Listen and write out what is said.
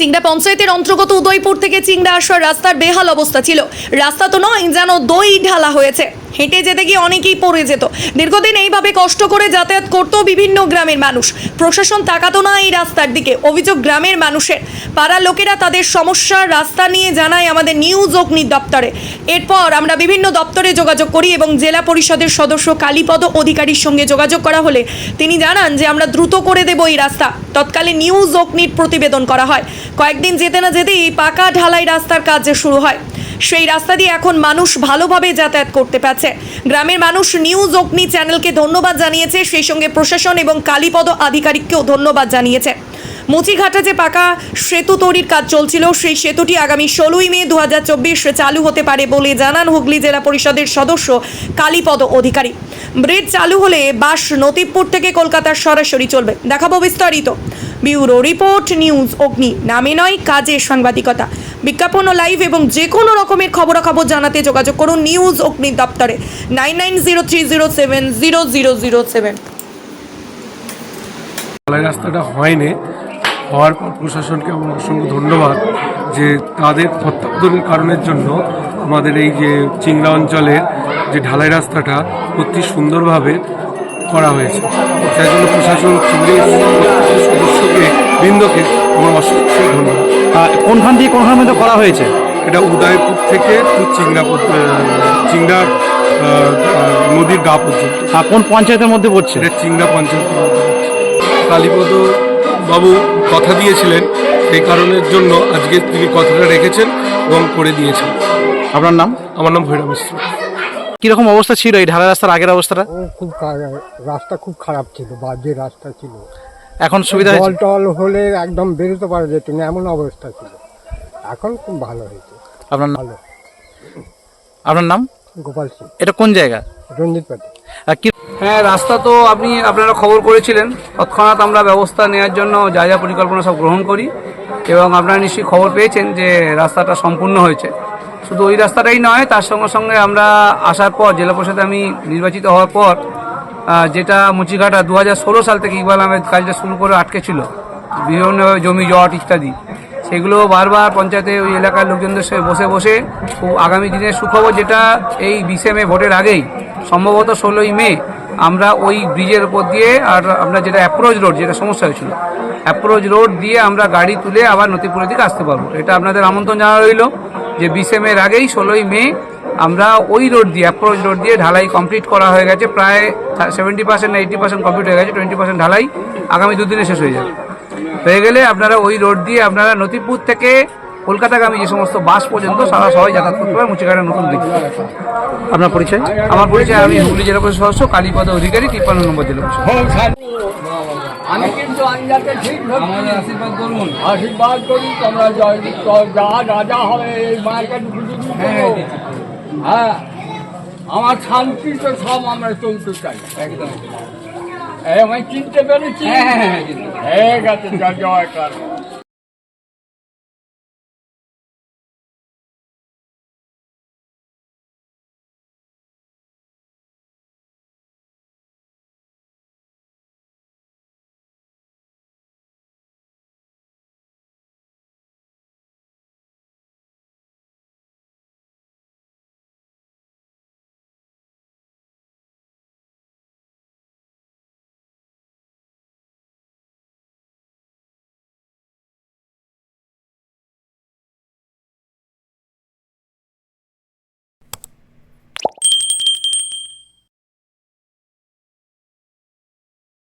চিংড়া পঞ্চায়েতের অন্তর্গত উদয়পুর থেকে চিংড়া আসার রাস্তার বেহাল অবস্থা ছিল। রাস্তা তো নয়, যেন দই ঢালা হয়েছে। হেঁটে যেতে গিয়ে অনেকেই পড়ে যেত। দীর্ঘদিন এইভাবে কষ্ট করে যাতায়াত করতো বিভিন্ন গ্রামের মানুষ। প্রশাসন তাকাতো না এই রাস্তার দিকে। অভিযোগ, গ্রামের মানুষের। পাড়ার লোকেরা তাদের সমস্যার রাস্তা নিয়ে জানায় আমাদের নিউজ অগ্নি দপ্তরে। এরপর আমরা বিভিন্ন দপ্তরে যোগাযোগ করি এবং জেলা পরিষদের সদস্য কালীপদ অধিকারীর সঙ্গে যোগাযোগ করা হলে তিনি জানান যে, আমরা দ্রুত করে দেব এই রাস্তা। তৎকালে নিউজ অগ্নির প্রতিবেদন করা হয়। কয়েকদিন যেতে না যেতেই পাকা ঢালাই রাস্তার কাজ শুরু হয়। সেই রাস্তা দিয়ে এখন মানুষ ভালোভাবে যাতায়াত করতে পারছে। গ্রামের মানুষ নিউজ অগ্নি চ্যানেলকে ধন্যবাদ জানিয়েছে। সেই সঙ্গে প্রশাসন এবং কালীপদ আধিকারিককেও ধন্যবাদ জানিয়েছে। মুচিঘাটা যে পাকা সেতু তৈরির কাজ চলছিল, সেই সেতুটি আগামী ষোলোই মে দু চালু হতে পারে বলে জানান হুগলি জেলা পরিষদের সদস্য কালীপদ অধিকারী। ব্রিজ চালু হলে বাস নতিবপুর থেকে কলকাতার সরাসরি চলবে। দেখাবো বিস্তারিত। ব্যুরো রিপোর্ট, নিউজ অগ্নি। নামে নয় কাজে সাংবাদিকতা। বিজ্ঞাপন ও লাইভ এবং যে কোনো রকমের খবরাখবর জানাতে যোগাযোগ করুন নিউজ অগ্নি দপ্তরে। Nine nine zero three zero seven zero zero zero seven ঢালাই রাস্তাটা হয়নি। হওয়ার পর প্রশাসনকে আমার অসংখ্য ধন্যবাদ যে তাদের তত্ত্বাবধানের কারণের জন্য আমাদের এই যে চিংড়া অঞ্চলের যে ঢালাই রাস্তাটা অতি সুন্দরভাবে করা হয়েছে। তাই জন্য প্রশাসন সদস্যকে বৃন্দকে আমার অসংখ্য ধন্যবাদ। কোনখান দিয়ে কোনখান মধ্যে করা হয়েছে? এটা উদয়পুর থেকে চিংড়া আহ, নদীর গা পর্যন্ত। কোন পঞ্চায়েতের মধ্যে পড়ছে? এটা চিংড়া পঞ্চায়েত কালীপদ বাবু কথা দিয়েছিলেন সেই কারণের জন্য আজকে তিনি কথাটা রেখেছেন এবং করে দিয়েছেন। আপনার নাম? আমার নাম ভৈরব মিশ্র। কীরকম অবস্থা ছিল এই ঢালা রাস্তার আগের অবস্থাটা? ও খুব খারাপ রাস্তা খুব খারাপ ছিল বাজে রাস্তা ছিল। এখন সুবিধা জল টল হলে একদম বেরোতে পারা যেত না এমন অবস্থা ছিল। এখন খুব ভালো হয়েছে। আপনার নাম? ভালো। আপনার নাম? গোপাল সিং। এটা কোন জায়গা? রঞ্জিত পাটি আহ, কি? হ্যাঁ রাস্তা তো আপনি আপনারা খবর করেছিলেন। তৎক্ষণাৎ আমরা ব্যবস্থা নেওয়ার জন্য যা যা পরিকল্পনা সব গ্রহণ করি। এবং আপনারা নিশ্চয়ই খবর পেয়েছেন যে রাস্তাটা সম্পূর্ণ হয়েছে। শুধু ওই রাস্তাটাই নয়, তার সঙ্গে সঙ্গে আমরা আসার পর, জেলা পরিষদে আমি নির্বাচিত হওয়ার পর যেটা মুচিঘাটা দু হাজার ষোলো সাল থেকে ইকবাল আহমেদ কাজটা শুরু করে আটকে ছিল, বিভিন্ন জমি, জট ইত্যাদি, সেগুলো বারবার পঞ্চায়েতে ওই এলাকার লোকজনদের সঙ্গে বসে বসে আগামী দিনের সুখবর যেটা এই বিশে মে ভোটের আগেই, সম্ভবত ষোলোই মে, আমরা ওই ব্রিজের উপর দিয়ে আর আমরা যেটা অ্যাপ্রোচ রোড, যেটা সমস্যা হয়েছিল, অ্যাপ্রোচ রোড দিয়ে আমরা গাড়ি তুলে আবার নথিপুরের দিকে আসতে পারব, এটা আপনাদের আমন্ত্রণ জানা রইল। যে বিশে মের আগেই ষোলোই মে আমরা ওই রোড দিয়ে অ্যাপ্রোচ রোড দিয়ে ঢালাই কমপ্লিট করা হয়ে গেছে। প্রায় seventy percent eighty percent complete হয়ে গেছে টোয়েন্টি পার্সেন্ট ঢালাই আগামী দুদিনে শেষ হয়ে যাবে। হয়ে গেলে আপনারা ওই রোড দিয়ে আপনারা নথিপুর থেকে কলকাতাগামী যে সমস্ত বাস পর্যন্ত সারা সবাই যাতায়াত করতে পারে মুচিঘাটের নতুন দিক। আপনার পরিচয়? আমার পরিচয় আমি হুগলি জেলা পরিষদ সদস্য কালীপদ অধিকারী তিপ্পান্ন নম্বর জেলা পরিষদ আমি কিন্তু আঞ্জাকে ঠিক। আমাদের আশীর্বাদ করুন। আশীর্বাদ করি তোমরা জয় যা রাজা হবে এই মার্কেট হ্যাঁ, হ্যাঁ আমার শান্তি তো সব আমরা চলতে চাই। একদম। হ্যাঁ আমি চিনতে পেরেছি। হ্যাঁ, হ্যাঁ, হ্যাঁ, ঠিক আছে জয় জয় কর